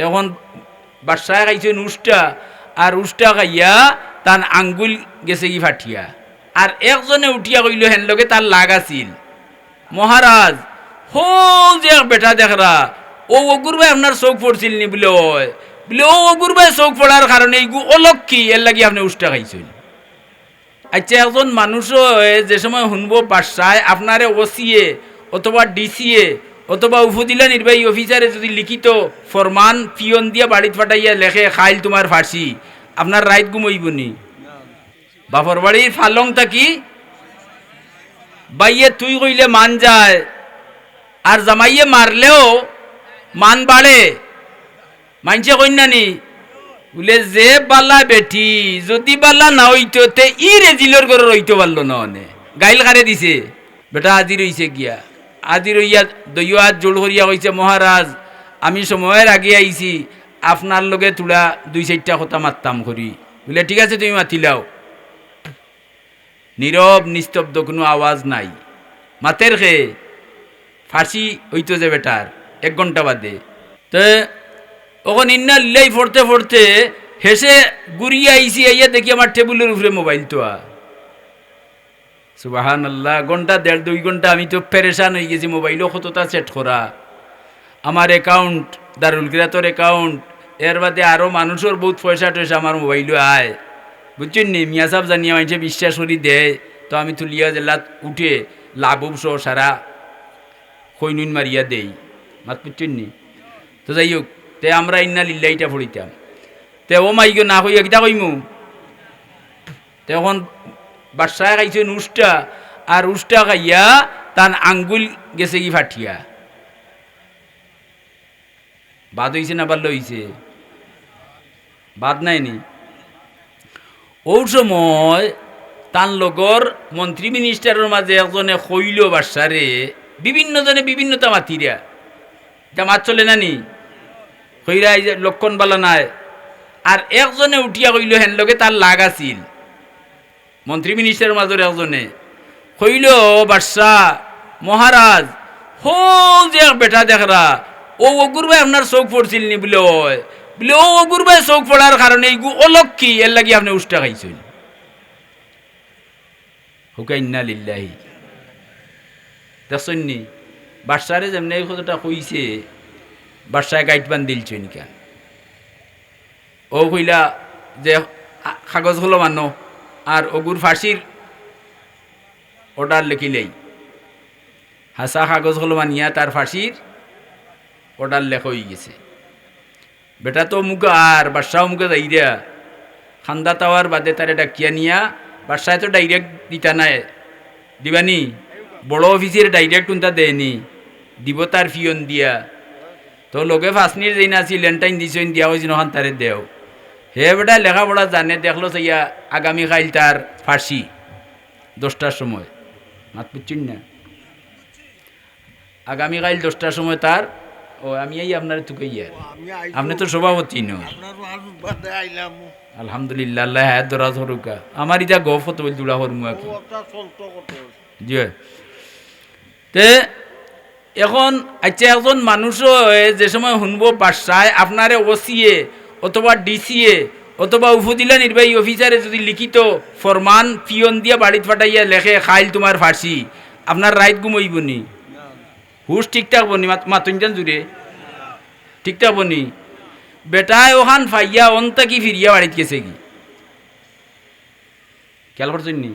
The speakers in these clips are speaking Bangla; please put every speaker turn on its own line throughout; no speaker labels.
তখন বাদশাহ খাইছেন উষ্টা আর উষ্টা খাইয়া তার আঙ্গুল গেছে কি ফাটিয়া। আর একজনে উঠিয়া কইল, হেন লগে তার লাগ আছিল। মহারাজ হো যে বেটা দেখরা, ও অগুর ভাই আপনার চোখ পড়ছিল নি? বলে ওই বলে, ও অগুর ভাই চোখ পড়ার কারণে এইগু অলক্ষী এর লাগি আপনি উষ্টা খাইছিল আচ্ছা একজন মানুষ যে সময় শুনব বাসায় আপনারে ওসিয়ে অথবা ডিসিএ অথবা উপজেলা নির্বাহী অফিসারে যদি লিখিত ফরমান পিয়ন দিয়া বাড়িত ফাটাইয়া লেখে, খাইল তোমার ফাঁসি আপনার রাইত ঘুমইব নি। বাপর বাড়ির ফালং থাকি বাইয়ে তুই কইলে মান যায়, আর জামাইয়ে মারলেও মান বাড়ে। মানছে কন্যানি বলে যে বালা বেটি যদি বালা না হইতো তে ই রেজিলর করে রইতে পারল না অনে। গাইল কারে দিছে। বেটা আজি রইছে গিয়া। আজি রইয়া দইয় হাত জোড় করিয়া কইছে মহারাজ আমি সময়ের আগে আইছি আপনার লগে তুলা দুই চারটা কথা মারতাম করি বলে, ঠিক আছে, তুমি মাতিলাও নীরব নিস্তব্ধ, কোনো আওয়াজ নাই। মাতের খে ফাঁসি হইতো যে বেটার এক ঘণ্টা বাদে। তো ওখন ইন্না লিলাই পড়তে পড়তে হেসে গুড়িয়ে আইসি আইয়া দেখি আমার টেবিলের উপরে মোবাইল তো সুবাহান আল্লাহ ঘণ্টা দেড়, দুই ঘণ্টা আমি তো পেরেশান হয়ে গেছি, মোবাইলও কতটা সেট করা। আমার অ্যাকাউন্ট দারুল কিরাতর অ্যাকাউন্ট এর বাদে আরও মানুষের বহুত পয়সা টয়সা আমার মোবাইলও আয়। বুঝছেন নি? মিয়া সাহেব জানিয়ে মানুষে বিশ্বাস করি দেয়, তো আমি তুলিয়া জেলাত উঠে লাভ সহ সারা খৈনুন মারিয়া দেই। মাত বুঝছেন নি? তো যাই হোক, তে আমরা ইন্না লিল্লাইটা পড়িতাম। তে ও মাইকে না কইয়া কিতা কইমু? তখন বাদশাহ খাইছেন উষ্টা আর উষ্টা খাইয়া তার আঙ্গুল গেছে কি ফাটিয়া। বাদ হইছে না বাল্য হইছে? বাদ নাইনি। ও সময় তার লগর মন্ত্রী মিনিস্টারের মাঝে একজনে কইল বাদশারে বিভিন্ন জনে বিভিন্নতা মাতিরা এটা মাত চলে নানি কইরা এই যে লক্ষণ বালা নাই। আর একজনে উঠিয়া কইল হেন লগে তার লাগ আছিল। মন্ত্রী মিনিস্টারের মাজরে একজনে, কইল বাদশাহ মহারাজ হো যে বেটা দেখরা, ও অগুর ভাই আপনার চোখ পড়ছিল নি বলে বলে ও অগুর ভাই চোখ পড়ার কারণে এইগু অলক্ষী এর লাগি আপনি উষ্টা খাইছেন। হুকাইন্না লিল্লাহি। দেখছেন নি, বাদশারে যেমনি এই কথাটা কইছে, বাদশায় গাইড বান দিলছে নিকা ও কইলা যে কাগজ হলো মানো। আর অগুর ফাঁসির অর্ডার লিখিলেই। হাসা কাগজ হলো মানিয়া তার ফাঁসির অর্ডার লেখ হয়ে গেছে। বেটা তো মুখ আর বাদশাহ মুখে যাইরা খান্দা তাওয়ার বাদে তারে ডাকিয়া নিয়া বাদশায় তো ডাইরেক্ট দিতা নাই। দিবানি, বড় অফিসের ডাইরেক্ট উনতা দেয়নি। দিব তার ফিয়ন দিয়া। তো লোকে ফাঁসনির যেই নাছি লেনটাইন দিছেন, দিয়া হয়েছে নখান তারে দেও। হে বেটা লেখাপড়া জানে দেখল সাইয়া আগামীকাল তার ফাঁসি দশটার সময়। মাত বুঝছেন না? আগামীকাল দশটার সময় তার ও আমি এই আপনার তুকে ইয়ার আপনি তো সভাপতি ন
আপনার মানুষ বাদে আইলাম।
আলহামদুলিল্লাহ আল্লাহ হ্যাঁ দরা হরুকা আমার ইটা গফ হতো বলে দুড়া
চলতো করতে
জি। তে এখন আচ্ছা একজন মানুষ যে সময় শুনব বাসায় আপনারে ওসিএ অথবা ডিসিএ, অথবা উপজেলা নির্বাহী অফিসারে যদি লিখিত ফরমান পিয়ন দিয়া বাড়িত ফাটাইয়া লেখে, খাইল তোমার ফাঁসি আপনার রাইত ঘুমইব নি হুশ ঠিকঠাক বনি মাতুন যান জুড়ে ঠিকঠাক বনি। বেটায় ওখান ফাইয়া অন্তা কি ফিরিয়া বাড়িত গেছে কি? খেয়াল করছেন নি?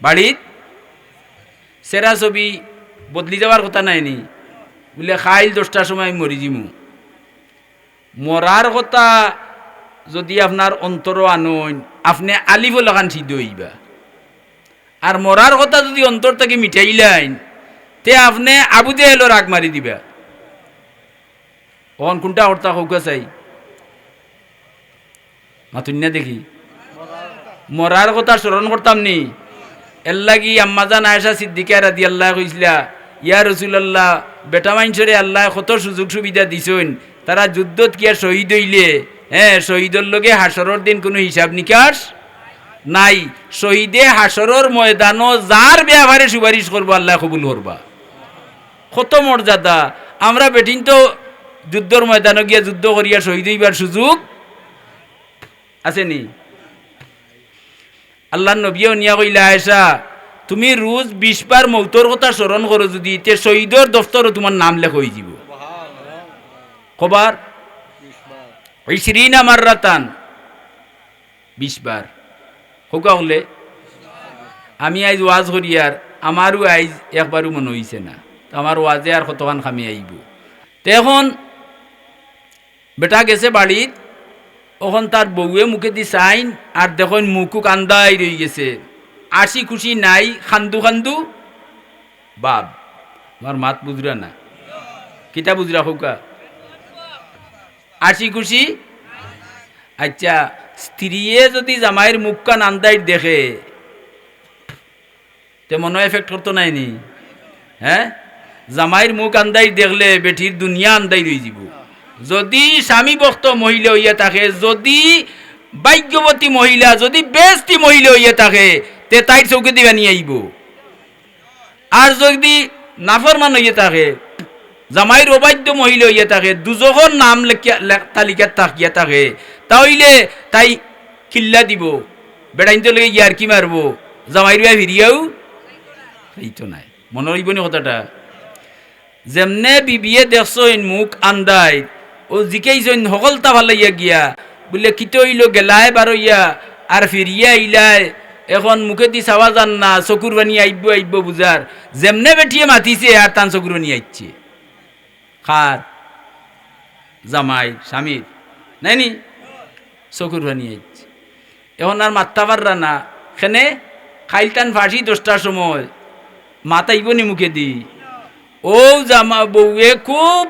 বাড়িত সেরা ছবি বদলি যাওয়ার কথা নাই নি? বলে, খাইল দশটার সময় মরি জিমু। মরার কথা যদি আপনার অন্তর আনইন আপনি আলিফ লাগান সিদ্ধ হইবা। আর মরার কথা যদি অন্তর থেকে মিঠাইলাইন তে আপনি আবুদে এলো রাগ মারি দিবা। অন কোনটা হর্তা হৌকা চাই? মাতুন না দেখি? মরার কথা স্মরণ করতাম নি? এর লাগি আম্মাজান আয়েশা সিদ্দিকা রাদি আল্লাহ কইছিলা ইয়া রসুলাল্লাহ বেটা মাইনসরে আল্লাহ কত সুযোগ সুবিধা দিছইন তারা যুদ্ধত কি আর শহীদ হইলে? হ্যাঁ শহীদর লগে হাসরের দিন কোনো হিসাব নিকাশ নাই। শহীদে হাসরের ময়দানও যার ব্যবহারে সুপারিশ করব, আল্লাহ কবুল করবা। কত মর্যাদা। আমরা বেটিন তো যুদ্ধর ময়দানে গিয়া যুদ্ধ করিয়া শহীদ হইবার সুযোগ আছে নি আল্লাহ নবীও নিয়া কইলা আয়সা তুমি রোজ বিশ বার মৌতর কথা স্মরণ করো, যদি তে শহীদর দফতরও তোমার নাম লেখ হয়ে যাব কবার? ওই শ্রীনা মার্রাতান। বিশ বার। হোকা হলে আমি আইজ ওয়াজ করিয়ার আমারও আইজ একবারও মনে হইছে না। আমার ওয়াজে আর কতখান খামি আইব। তো এখন বেটা গেছে বাড়িত ওখন তার বউয়ে মুখে দি চাইন আর দেখুন মুখু কান্দাই রই গেছে। আসি খুশি নাই, খান্দু খান্দু। বাপ আমার মাত বুঝরা না। কিতা বুঝরা হোকা আসি খুশি আচ্ছা স্ত্রীয়ে যদি জামাইয়ের মুখ কান আন্দাই দেখে, তে মনে এফেক্ট করতো নাই নি? হ্যাঁ জামাইয়ের মুখ আন্দাই দেখলে বেঠির দুনিয়া আন্দাই রই যাব। যদি স্বামী ভক্ত মহিলা হইয়া থাকে, যদি ভাগ্যবতী মহিলা, যদি বেস্তি মহিলা হইয়া থাকে, তে তাই চৌকে দিবা নিয়ে আইব আর যদি নাফরমান হইয়া থাকে জামাইয়ের অবাধ্য মহিলা হইয়া থাকে দুজকর নাম তালিকাত থাকিয়া থাকে। তাহলে তাই কিল্লা দিব বেড়াইন তো লেগে ইয়ার কি মারবো জামাইর বিয়া ফিরিয়াও এই তো নাই। মনে রইব নি কথাটা? যেমনে বিবিয়ে দেখছইন মুখ আন্দাই ও জিকেইছইন সকলতা ভালো ইয়া গিয়া, বলে কিতো হইল গেলাই বারইয়া আর ফিরিয়া আইলাই এখন মুখে দি চাওয়া যান না চকুর বানি আইব আইব বুঝার যেমনে বেঠিয়ে মাতিছে আর তান চকুর বানি আইছে খার জামাই স্বামীর নাইনি চকুর আইছে এখন আর মাত্তা পাররা না খেনে খাইলটান ফাঁসি দশটার সময় মাতাইব নি মুখে দি? ও জামা বউয়ে খুব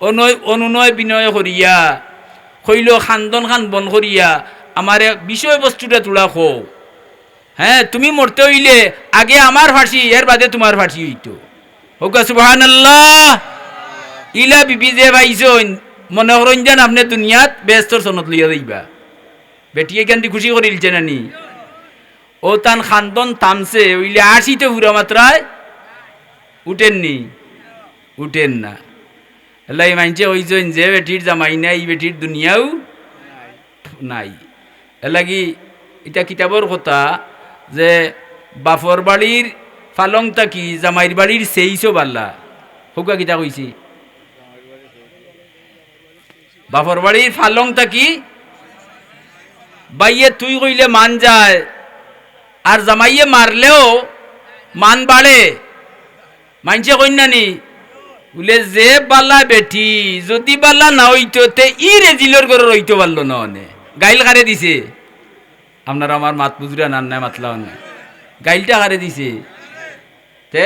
অনয় অনুনয় বিনয় করিয়া কইল খান্দন খান বন করিয়া আমার বিষয়বস্তুটা তোলা খো। হ্যাঁ তুমি মরতে হইলে আগে আমার ফাঁসি এর বাদে তোমার ফাঁসি হইতো। হোক সুবাহান আল্লাহ ইলা বিবি যে ভাইছন মনে আপনি দুনিয়াত ব্যস্তর সনত লইয়া যাইবা। বেটিয়ে কেন খুশি করিলছে নানি? ও তান খান্দন থামছে ওইলে আসিতে পুরা মাত্রায় উঠেননি। উঠেন না। এলাই মানছে ওইজন যে বেটির জামাই নাই বেটির দুনিয়াও নাই। এলাগি এটা কিতাবর কথা যে বাফর বাড়ির ফালং তাকি জামাইর বাড়ির সেইছো বাল্লা হুকা কিতা কইছি বাফর বাড়ির ফালং কি? বাইয়ে তুই কইলে মান যায়, আর জামাইয়ে মারলেও মান বাড়ে। মানছে কন্যানি, বলে যে বালা বেটি, যদি বালা না হইতো তে ই রেজিলর করে রইতে পারল না অনে। গাইল কারে দিছে? আপনার আমার মাত বুঝরা নান নাই মাতলা অনে। গাইলটা কারে দিছে? তে,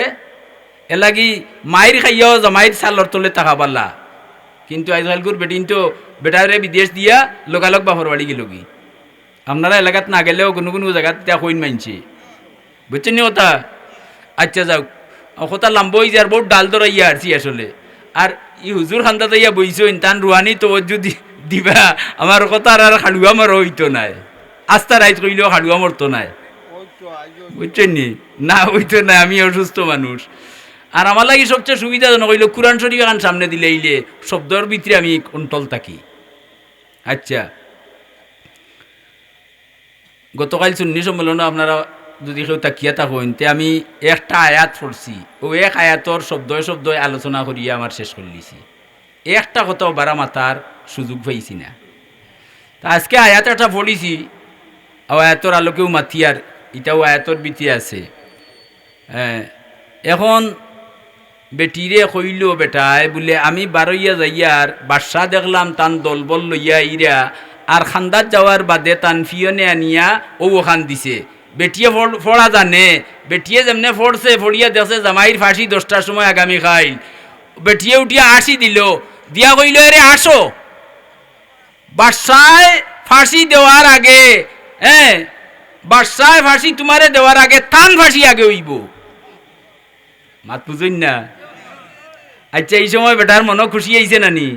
এলাগি মায়ের খাইয়াও জামাইর সালর তলে টাকা পারলা কিন্তু আজকালকুর বেটিন তো বেটারে বিদেশ দিয়া লোকালক বাপর বাড়ি গেল কি আপনারা এলাকাত না গেলেও কোনো কোনো জায়গাত এতিয়া কইন মানছে বুঝছেন নি কথা? আচ্ছা যাও কথা লাম্বই যার বহুত ডাল ধরা ইয়া আরছি আসলে আর ই হুজুর খান্দা ইয়া বইছইন তান রুহানি তো যদি দিবা আমার কথা আর খাড়ুয়া মার হইতো নাই। আস্তা রাইত কইলেও খাড়ুয়া মরতো নাই। বুঝছেন নি? না হইতো না আমি অসুস্থ মানুষ। আর আমার লাগি সবচেয়ে সুবিধাজনক হইল কোরআন শরীফ এখন সামনে দিলে এইলে শব্দর ভিতরে আমি কন্ট্রোল থাকি। আচ্ছা। গতকাল সুন্নি সম্মেলনে আপনারা যদি কেউ তাকিয়া থাকেন তে আমি একটা আয়াত পড়ছি। ও এক আয়াতর শব্দ শব্দ আলোচনা করিয়া আমার শেষ করে দিছি। একটা কথাও বারা মাতার সুযোগ পাইছি না। তা আজকে আয়াত একটা পড়িছি আয়াতর আলোকেও মাতি আর এটাও আয়াতর বিতি আছে। হ্যাঁ, এখন বেটিরে কইল বেটায় বলে, আমি বারইয়া যাইয়ার বাদশা দেখলাম তান দলবল লইয়া ইরা আর খান্দাত যাওয়ার বাদে তান ফিয়নে আনিয়া ও ওখান দিছে। বেটিয়ে ফড়া জানে, বেটিয়ে যেমনে ফড়ছে ফড়িয়া দেখছে জামাইর ফাঁসি দশটার সময় আগামী খাইল। বেটিয়ে উঠিয়া আসি দিল, দিয়া কইল এরে আসো বাদশায় ফাঁসি দেওয়ার আগে হ্যাঁ বাদশায় ফাঁসি তোমারে দেওয়ার আগে, তান ফাঁসি আগে হইব মাত বুঝুন না? আচ্ছা এই সময় বেটার মনে খুশি আইছে নানি।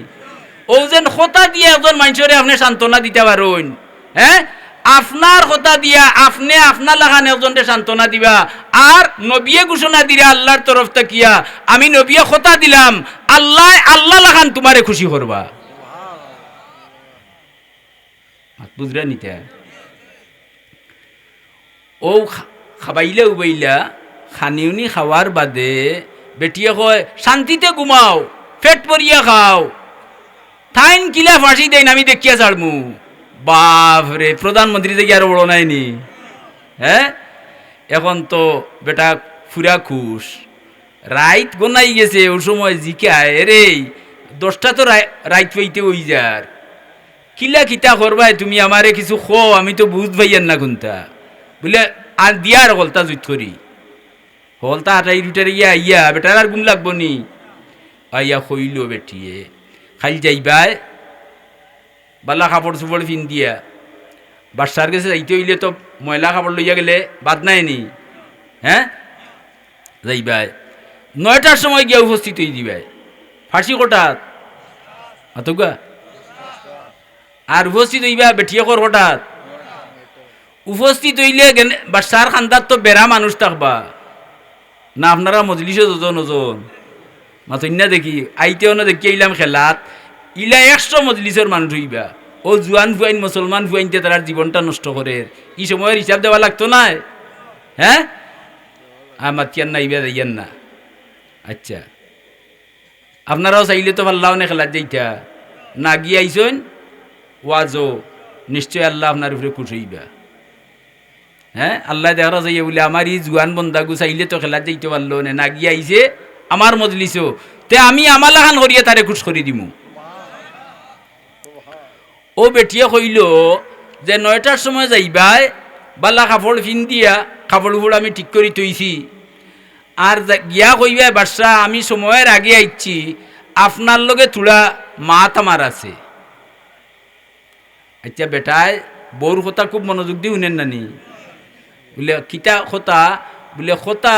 ও যেন খোতা দিয়ে একজন মানুষরে আপনি সান্ত্বনা দিতে পারুন হ্যাঁ আপনার কথা দিয়া আপনি আপনার লাগান একজনকে সান্ত্বনা দিবা। আর নবিয়ে ঘোষণা দিরা আল্লাহর তরফ থাকিয়া আমি নবিয়ে কথা দিলাম, আল্লাহ আল্লাহ লাগান তোমারে খুশি করবা। বুঝরা নিতে। ও খাবাইলে উবাইলা, খানিউনি খাওয়ার বাদে বেটিয়ে কয়, শান্তিতে ঘুমাও, পেট পরিয়া খাও। থাইন কিলা ফাঁসি দেন আমি দেখিয়া ছাড়মু। বাপ রে প্রধানমন্ত্রী থেকে আরও বড় নাইনি হ্যাঁ এখন তো বেটা ফুরা খুশ রাইত গোনাই গেছে, ওই সময় জিকায় রে দশটা তো রাইত পাইতে ওই যার কিলা কিতা করবাই তুমি আমারে কিছু খো আমি তো বুঝ ভাইয়ার না কোনটা বলে আর দিয়ার হলতা জুত করি হলতা আটাই রুটার ইয়া ইয়া বেটার আর গুণ লাগবো নি। আইয়া হইল বেটিয়ে। খালি যাইবাই, বালা কাপড় চোপড় পিন দিয়া। বাচ্চার কাছে যাইতে হইলে তো ময়লা কাপড় লইয়া গেলে বাদ নাই নি। হ্যাঁ? যাইবাই। নয়টার সময় গিয়া উপস্থিত হয়ে দিবাই। ফাঁসি কোটাত? অতগা আর উপস্থিত হইবা বেঠিয়ে কর হঠাৎ উপস্থিত হইলে বাচ্চার খান্দার তো বেড়া মানুষ থাকবা। না, আপনারা মজলিসে ওজন ওজন মাতন্যা দেখি আইতেও না দেখি আইলাম খেলাত। ইলা একশো মজলিসের মানুষ হইবা। ও জুয়ান ফুয়াইন, মুসলমান ফুয়াইনতে তার জীবনটা নষ্ট করে। এই সময়ের হিসাব দেওয়া লাগতো না? হ্যাঁ? আমার কিয়ান না ইবা যাইয়ান না আচ্ছা। আপনারাও চাইলে তো পাল্লাও না খেলার যাইতা। না গিয়ে আইসন ওয়াজো নিশ্চয় আল্লাহ আপনার উপরে হইবা। হ্যাঁ আল্লাহ দেখা যাইয়া বলে, আমার ই জুয়ান বন্দাগু চাইলে তো খেলা যাইতে পারল না না গিয়ে আইছে, আমার মজলিসও। তে আমি আমার লাখান করিয়া তারে খুশ করে দিমু। ও বেটিয়ে কইল যে, নয়টার সময় যাইবাই, বালা কাপড় ফিন দিয়া কাপড় আমি ঠিক করে তৈছি আর গিয়া কইবা, বাদশা, আমি সময়ের আগে আইছি আপনার লগে তুলা মাত আমার আছে। আচ্ছা বেটায় বউর কথা খুব মনোযোগ দিয়ে শুনেন নানি। বলে, কিতা কথা বলে কথা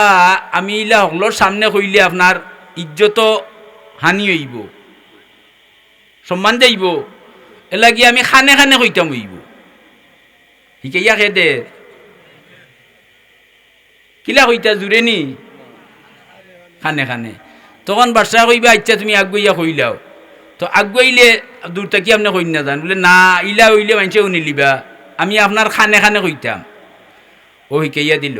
আমি ইলা হকলোর সামনে কইলে আপনার ইজ্জত হানি হইব সম্মান যাইব এলাকি আমি খানে খানে কইতাম হইব। শিকাইয়া খেদে কিলা কইতা জুড়ে নি? খানে খানে। তখন বাদশা কইবা আচ্ছা তুমি আগুইয়া কইলাও তো আগুয়াইলে দূর থাকি আপনি কই না যান বলে, না, ইলা হইলে মানুষে শুনি লিবা। আমি আপনার খানে খানে কইতাম। ও শিকাইয়া দিল।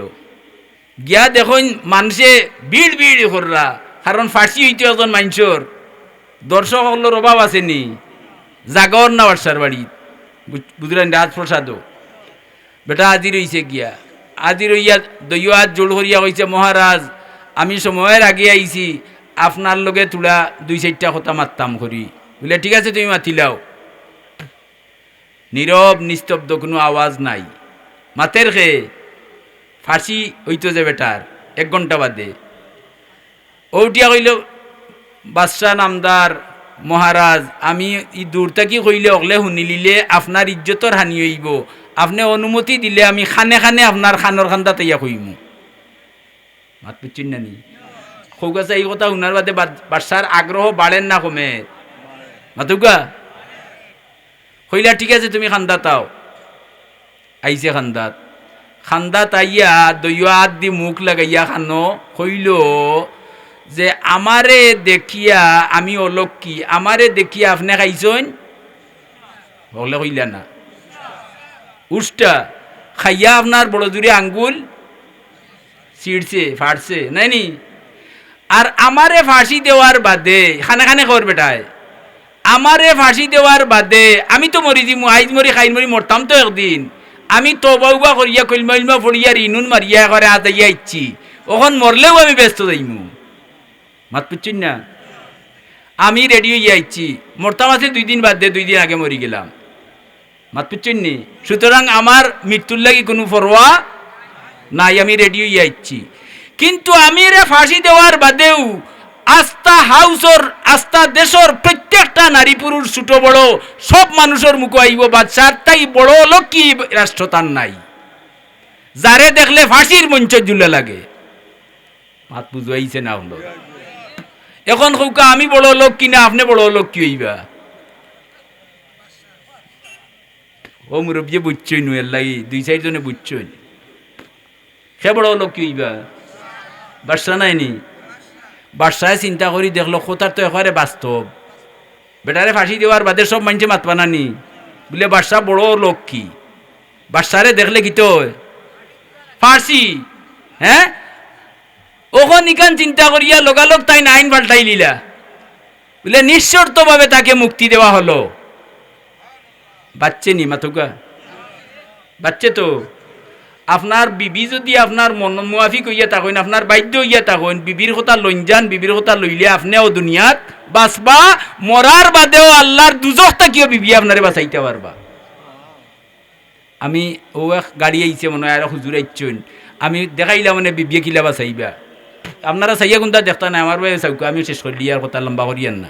গিয়া দেখুন মানুষে ভিড় ভিড় কররা কারণ ফার্সি হইতে এজন মানুষের দর্শক হলোর অভাব আছে নি জাগর না বাদশার বাড়িত বুঝলেন রাজপ্রসাদও বেটা আজি রইছে গিয়া। আজি রইয়া দইয় হাত জোর করিয়া কইছে মহারাজ আমি সময়ের আগে আইছি আপনার লগে তুলা দুই চারটা কথা মারতাম করি। বলে, ঠিক আছে, তুমি মাতিলাও নীরব নিস্তব্ধ, কোনো আওয়াজ নাই। মাতের খে ফাঁসি হইতো যে বেটার, এক ঘণ্টা বাদে। ওটিয়া কইল, বাদশাহ নামদার, মহারাজ, আমি ই দূর থাকি কইলে অগলে শুনিলিলে আপনার ইজ্জতর হানি হইব। আপনি অনুমতি দিলে আমি খানে খানে আপনার খানৰ খান্দা তৈয়া কইমু মাত বুঝছেন না নি সৌগাছা এই কথা শুনার বাদে বাদ- বাদশার আগ্রহ বাড়েন না কমে। মাতুকা কইলা, ঠিক আছে, তুমি খান্দা তাও আইছে খান্দাত। খান্দাত তাইয়া দইয়া দি মুখ লাগাইয়া খানো, কইল যে আমারে দেখিয়া আমি অলক্ষী আমারে দেখিয়া আপনি খাইছেন বলে কইলা না। উষ্টা খাইয়া আপনার বড় দূরে আঙ্গুল ছিঁড়ছে, ফাটছে, নাই নি? আর আমারে ফাঁসি দেওয়ার বাদে, খানে খানে খবর বেটায় আমারে ফাঁসি দেওয়ার বাদে আমি তো মরি দিমু, আইজ মরি খাইন মরি, মরতাম তো একদিন। আমি তো বাউবা করিয়া কলমা ইলমা ফড়িয়া রিনুন মারিয়া করে আদাইয়া ইচ্ছি ওখন মরলেও আমি ব্যস্ত যাইমু। মাত পুচ্ছিন না। আমি রেডি হইয়া ইচ্ছি মরতাম আছে দুই দিন বাদ দিয়ে দুই দিন আগে মরি গেলাম। মাত পুচ্ছিন নি? সুতরাং আমার মৃত্যুর লাগি কোনো পরোয়া নাই, আমি রেডি হইয়া ইচ্ছি কিন্তু আমি রে ফাঁসি দেওয়ার বাদেও আস্থা হাউসর, আস্থা দেশর প্রত্যেকটা নারী পুরুষ, ছোট, বড়, সব মানুষের মুখ আইব বাদশার তাই বড় লক্ষ্মী রাষ্ট্র তার নাই। যারে দেখলে ফাঁসির মঞ্চ জুলে লাগে। হাত বুঝাইছে না হলো এখন কৌকা, আমি বড় লোক কিনা আপনি বড় লোক কি হইবা? ও মুরব্বী বুঝছই নু, এর লাগি দুই চারজনে বুঝছই। সে বড় লোক কি হইবা? বাদশা নাইনি বাদশায় চিন্তা করি দেখল কোথার তো এখানে বাস্তব বেটারে ফাঁসি দেওয়ার বাদে সব মানুষে মাতবা নানি বলে বাদশা বড় লোক কি? বাদশারে দেখলে কি তো ফাঁসি হ্যাঁ ওখন ইখান চিন্তা করিয়া লোকালোক তাই আইন পাল্টাই লিলা। বলে নিঃশর্তভাবে তাকে মুক্তি দেওয়া হলো। বাচ্চে নি, মাতুকা? বাচ্চে তো। আপনার বিবি যদি আপনার মন মুয়াফিক হইয়া থাকেন আপনার বাধ্য হইয়া থাকেন বিবির কথা যান বিবির কথা লইলে আপনিও দুনিয়াত বাঁচবা মরার বাদেও আল্লাহর দুজখ থাকিও বিবি আপনারে বাঁচাইতে পারবা আমি ও এক গাড়ি আইছে মনে হয় আর হুজুর আইছেন আমি দেখাইলাম মানে বিবিয়ে কিলা বাঁচাইবা। আপনারা চাইয়া কোনটা দেখতা না আমার ভাই চাউকা আমি শেষ করলি আর কথা লম্বা করিয়ান না।